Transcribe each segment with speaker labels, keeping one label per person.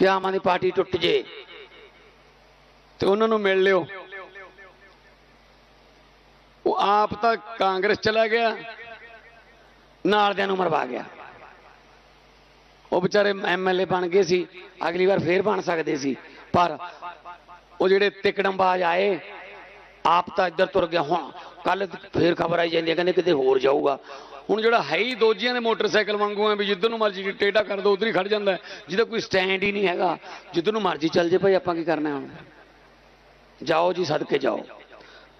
Speaker 1: ਕਿ ਆਮ ਆਦਮੀ ਪਾਰਟੀ ਟੁੱਟ ਜੇ ਤੇ ਉਹਨਾਂ ਨੂੰ ਮਿਲ ਲਿਓ। ਉਹ ਆਪ ਤਾਂ ਕਾਂਗਰਸ ਚਲਾ ਗਿਆ ਨਾਲਦਿਆਂ ਨੂੰ ਮਰਵਾ ਗਿਆ। ਉਹ ਵਿਚਾਰੇ ਐਮਐਲਏ ਬਣ ਗਏ ਸੀ, ਅਗਲੀ ਵਾਰ ਫੇਰ ਬਣ ਸਕਦੇ ਸੀ। ਪਰ ਉਹ ਜਿਹੜੇ ਤਿਕੜਮਬਾਜ਼ ਆਏ ਆਪ ਤਾਂ ਇੱਧਰ ਤੁਰ ਗਿਆ, ਹੁਣ ਕੱਲ ਫੇਰ ਖਬਰ ਆਈ ਜਾਂਦੀ ਹੈ, ਕਹਿੰਦੇ ਕਿਤੇ ਹੋਰ ਜਾਊਗਾ। ਹੁਣ ਜਿਹੜਾ ਹੈ ਹੀ ਦੋਜੀਆਂ ਦੇ ਮੋਟਰਸਾਈਕਲ ਵਾਂਗੂ ਆ ਵੀ ਜਿੱਧਰ ਨੂੰ ਮਰਜ਼ੀ ਟੇਢਾ ਕਰ ਦੋ, ਉਧਰ ਹੀ ਖੜ ਜਾਂਦਾ ਜਿਹਦਾ ਕੋਈ ਸਟੈਂਡ ਹੀ ਨਹੀਂ ਹੈਗਾ, ਜਿੱਧਰ ਨੂੰ ਮਰਜ਼ੀ ਚੱਲ ਜੇ ਭਾਈ, ਆਪਾਂ ਕੀ ਕਰਨਾ ਹੁਣ? ਜਾਓ ਜੀ, ਸਦਕੇ ਜਾਓ।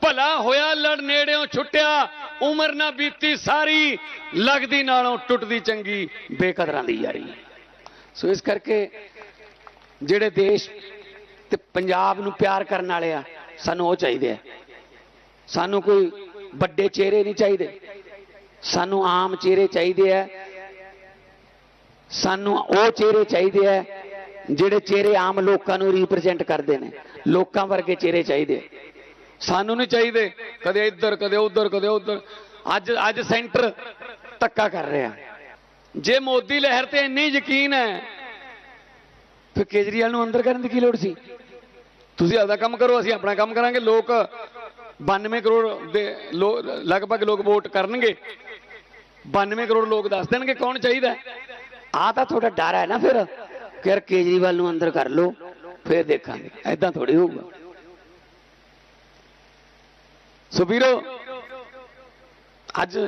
Speaker 1: ਭਲਾ ਹੋਇਆ ਲੜ ਨੇੜਿਓਂ ਛੁੱਟਿਆ, ਉਮਰ ਨਾ ਬੀਤੀ ਸਾਰੀ, ਲੱਗਦੀ ਨਾਲੋਂ ਟੁੱਟਦੀ ਚੰਗੀ, ਬੇਕਦਰਾਂ ਦੀ ਯਾਰੀ। ਸੋ ਇਸ ਕਰਕੇ ਜਿਹੜੇ ਦੇਸ਼ ਤੇ ਪੰਜਾਬ ਨੂੰ ਪਿਆਰ ਕਰਨ ਵਾਲੇ ਆ ਸਾਨੂੰ ਉਹ ਚਾਹੀਦੇ ਆ। ਸਾਨੂੰ ਕੋਈ ਵੱਡੇ ਚਿਹਰੇ ਨਹੀਂ ਚਾਹੀਦੇ। ਸਾਨੂੰ ਆਮ ਚਿਹਰੇ ਚਾਹੀਦੇ ਆ। ਸਾਨੂੰ ਉਹ ਚਿਹਰੇ ਚਾਹੀਦੇ ਆ ਜਿਹੜੇ ਚਿਹਰੇ ਆਮ ਲੋਕਾਂ ਨੂੰ ਰਿਪਰੈਜ਼ੈਂਟ ਕਰਦੇ ਨੇ। ਲੋਕਾਂ ਵਰਗੇ ਚਿਹਰੇ ਚਾਹੀਦੇ ਸਾਨੂੰ ਨਹੀਂ ਚਾਹੀਦੇ ਕਦੇ ਇੱਧਰ, ਕਦੇ ਉੱਧਰ ਕਦੇ ਉੱਧਰ। ਅੱਜ ਅੱਜ ਸੈਂਟਰ ਧੱਕਾ ਕਰ ਰਿਹਾ। ਜੇ ਮੋਦੀ ਲਹਿਰ ਤੇ ਇੰਨੀ ਯਕੀਨ ਹੈ, ਫਿਰ ਕੇਜਰੀਵਾਲ ਨੂੰ ਅੰਦਰ ਕਰਨ ਦੀ ਕੀ ਲੋੜ ਸੀ? ਤੁਸੀਂ ਆਪਦਾ ਕੰਮ ਕਰੋ, ਅਸੀਂ ਆਪਣਾ ਕੰਮ ਕਰਾਂਗੇ। ਲੋਕ 92 ਕਰੋੜ ਦੇ ਲੋ- ਲਗਭਗ ਲੋਕ ਵੋਟ ਕਰਨਗੇ। 92 ਕਰੋੜ ਲੋਕ ਦੱਸ ਦੇਣਗੇ ਕੌਣ ਚਾਹੀਦਾ। ਆ ਤਾਂ ਤੁਹਾਡਾ ਡਰ ਹੈ ਨਾ ਫਿਰ, ਕਿ ਯਾਰ ਕੇਜਰੀਵਾਲ ਨੂੰ ਅੰਦਰ ਕਰ ਲਓ, ਫਿਰ ਦੇਖਾਂਗੇ। ਐਦਾਂ ਥੋੜੀ ਹੋਊਗਾ। ਸੋ ਵੀਰੋ, ਅੱਜ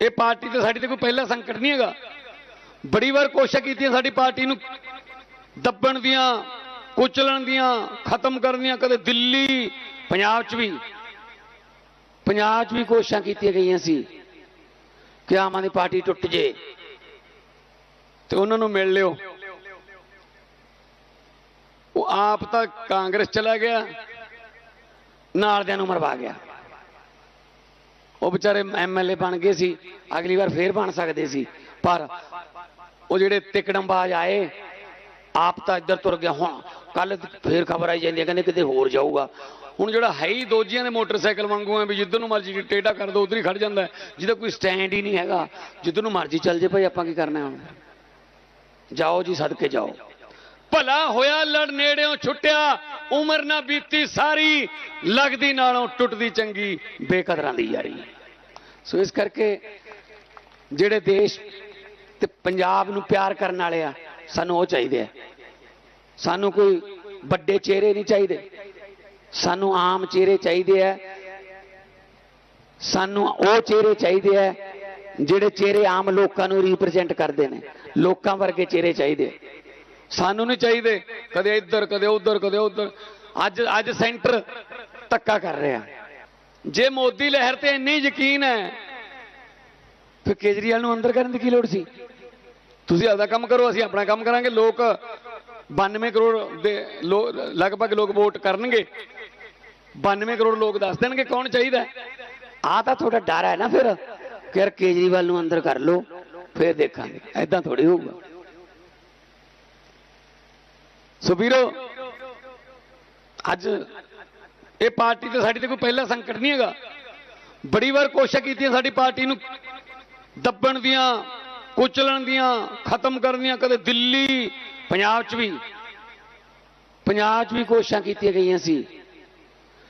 Speaker 1: ਇਹ ਪਾਰਟੀ ਤੇ ਸਾਡੀ ਤੇ ਕੋਈ ਪਹਿਲਾ ਸੰਕਟ ਨਹੀਂ ਹੈਗਾ। ਬੜੀ ਵਾਰ ਕੋਸ਼ਿਸ਼ ਕੀਤੀ ਸਾਡੀ ਪਾਰਟੀ ਨੂੰ ਦੱਬਣ ਦੀਆਂ ਕੁਚਲਣ ਦੀਆਂ, ਖਤਮ ਕਰਨ ਦੀਆਂ ਕਦੇ ਦਿੱਲੀ, ਪੰਜਾਬ 'ਚ ਵੀ। ਪੰਜਾਬ 'ਚ ਵੀ ਕੋਸ਼ਿਸ਼ਾਂ ਕੀਤੀਆਂ ਗਈਆਂ ਸੀ ਕਿ ਆਮ ਆਦਮੀ ਪਾਰਟੀ ਟੁੱਟ ਜੇ ਤੇ ਉਹਨਾਂ ਨੂੰ ਮਿਲ ਲਿਓ। ਉਹ ਆਪ ਤਾਂ ਕਾਂਗਰਸ ਚਲਾ ਗਿਆ ਨਾਲਦਿਆਂ ਨੂੰ ਮਰਵਾ ਗਿਆ। ਉਹ ਵਿਚਾਰੇ ਐਮਐਲਏ ਬਣ ਗਏ ਸੀ, ਅਗਲੀ ਵਾਰ ਫੇਰ ਬਣ ਸਕਦੇ ਸੀ, ਪਰ ਉਹ ਜਿਹੜੇ ਤਿਕੜਮਬਾਜ਼ ਆਏ ਆਪ ਤਾਂ ਇੱਧਰ ਤੁਰ ਗਿਆ, ਹੁਣ ਕੱਲ ਫੇਰ ਖਬਰ ਆਈ ਜਾਂਦੀ ਹੈ, ਕਹਿੰਦੇ ਕਿਤੇ ਹੋਰ ਜਾਊਗਾ। ਹੁਣ ਜਿਹੜਾ ਹੈ ਹੀ ਦੋਜੀਆਂ ਦੇ ਮੋਟਰਸਾਈਕਲ ਵਾਂਗੂ ਆ ਵੀ ਜਿੱਧਰ ਨੂੰ ਮਰਜ਼ੀ ਟੇਢਾ ਕਰ ਦੋ, ਉਧਰ ਹੀ ਖੜ ਜਾਂਦਾ ਜਿਹਦਾ ਕੋਈ ਸਟੈਂਡ ਹੀ ਨਹੀਂ ਹੈਗਾ, ਜਿੱਧਰ ਨੂੰ ਮਰਜ਼ੀ ਚੱਲ ਜੇ ਭਾਈ, ਆਪਾਂ ਕੀ ਕਰਨਾ ਹੁਣ? ਜਾਓ ਜੀ, ਸਦਕੇ ਜਾਓ। ਭਲਾ ਹੋਇਆ ਲੜ ਨੇੜਿਓਂ ਛੁੱਟਿਆ, ਉਮਰ ਨਾ ਬੀਤੀ ਸਾਰੀ, ਲੱਗਦੀ ਨਾਲੋਂ ਟੁੱਟਦੀ ਚੰਗੀ, ਬੇਕਦਰਾਂ ਦੀ ਯਾਰੀ। ਸੋ ਇਸ ਕਰਕੇ ਜਿਹੜੇ ਦੇਸ਼ ਤੇ ਪੰਜਾਬ ਨੂੰ ਪਿਆਰ ਕਰਨ ਵਾਲੇ ਆ ਸਾਨੂੰ ਉਹ ਚਾਹੀਦੇ ਆ। ਸਾਨੂੰ ਕੋਈ ਵੱਡੇ ਚਿਹਰੇ ਨਹੀਂ ਚਾਹੀਦੇ। ਸਾਨੂੰ ਆਮ ਚਿਹਰੇ ਚਾਹੀਦੇ ਆ। ਸਾਨੂੰ ਉਹ ਚਿਹਰੇ ਚਾਹੀਦੇ ਆ ਜਿਹੜੇ ਚਿਹਰੇ ਆਮ ਲੋਕਾਂ ਨੂੰ ਰਿਪਰੈਜ਼ੈਂਟ ਕਰਦੇ ਨੇ। ਲੋਕਾਂ ਵਰਗੇ ਚਿਹਰੇ ਚਾਹੀਦੇ ਸਾਨੂੰ ਨਹੀਂ ਚਾਹੀਦੇ ਕਦੇ ਇੱਧਰ, ਕਦੇ ਉੱਧਰ ਕਦੇ ਉੱਧਰ। ਅੱਜ ਅੱਜ ਸੈਂਟਰ ਧੱਕਾ ਕਰ ਰਿਹਾ। ਜੇ ਮੋਦੀ ਲਹਿਰ ਤੇ ਇੰਨੀ ਯਕੀਨ ਹੈ, ਫਿਰ ਕੇਜਰੀਵਾਲ ਨੂੰ ਅੰਦਰ ਕਰਨ ਦੀ ਕੀ ਲੋੜ ਸੀ? ਤੁਸੀਂ ਆਪਦਾ ਕੰਮ ਕਰੋ, ਅਸੀਂ ਆਪਣਾ ਕੰਮ ਕਰਾਂਗੇ। ਲੋਕ 92 ਕਰੋੜ ਦੇ ਲੋ- ਲਗਭਗ ਲੋਕ ਵੋਟ ਕਰਨਗੇ। 92 ਕਰੋੜ ਲੋਕ ਦੱਸ ਦੇਣਗੇ ਕੌਣ ਚਾਹੀਦਾ। ਆ ਤਾਂ ਤੁਹਾਡਾ ਡਰ ਹੈ ਨਾ ਫਿਰ, ਕਿ ਯਾਰ ਕੇਜਰੀਵਾਲ ਨੂੰ ਅੰਦਰ ਕਰ ਲਓ, ਫਿਰ ਦੇਖਾਂਗੇ। ਐਦਾਂ ਥੋੜੀ ਹੋਊਗਾ। ਸੋ ਵੀਰੋ, ਅੱਜ ਇਹ ਪਾਰਟੀ ਤੇ ਸਾਡੀ ਤੇ ਕੋਈ ਪਹਿਲਾ ਸੰਕਟ ਨਹੀਂ ਹੈਗਾ। ਬੜੀ ਵਾਰ ਕੋਸ਼ਿਸ਼ ਕੀਤੀ ਸਾਡੀ ਪਾਰਟੀ ਨੂੰ ਦੱਬਣ ਦੀਆਂ ਕੁਚਲਣ ਦੀਆਂ, ਖਤਮ ਕਰਨ ਦੀਆਂ, ਕਦੇ ਦਿੱਲੀ, ਪੰਜਾਬ 'ਚ ਵੀ। ਪੰਜਾਬ 'ਚ ਵੀ ਕੋਸ਼ਿਸ਼ਾਂ ਕੀਤੀਆਂ ਗਈਆਂ ਸੀ।